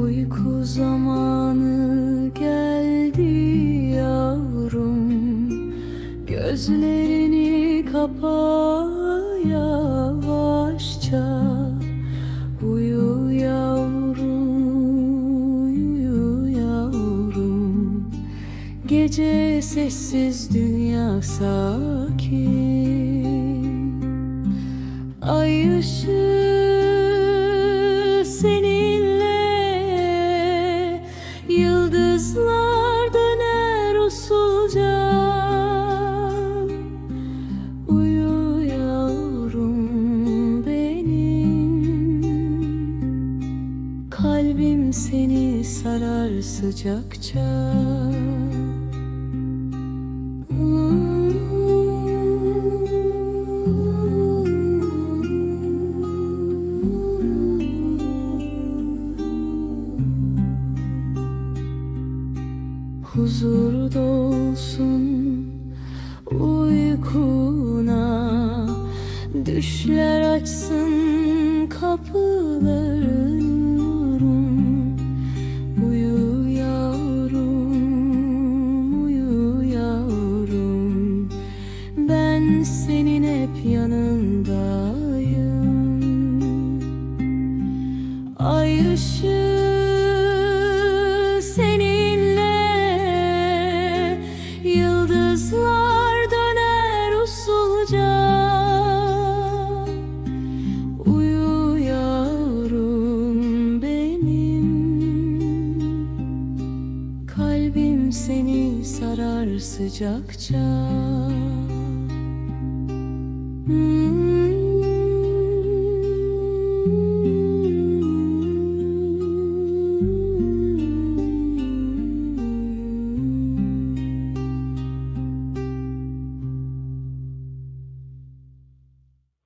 Uyku zamanı geldi yavrum. Gözlerini kapa yavaşça. Uyu yavrum, uyu yavrum. Gece sessiz dünya sakin. Ay ışığı Kalbim seni sarar sıcakça. Huzur dolsun uykuna Düşler açsın kapılarını senin hep yanındayım. Ay ışığı seninle Yıldızlar döner usulca. Uyu yavrum benim. Kalbim seni sarar sıcakça 嗯。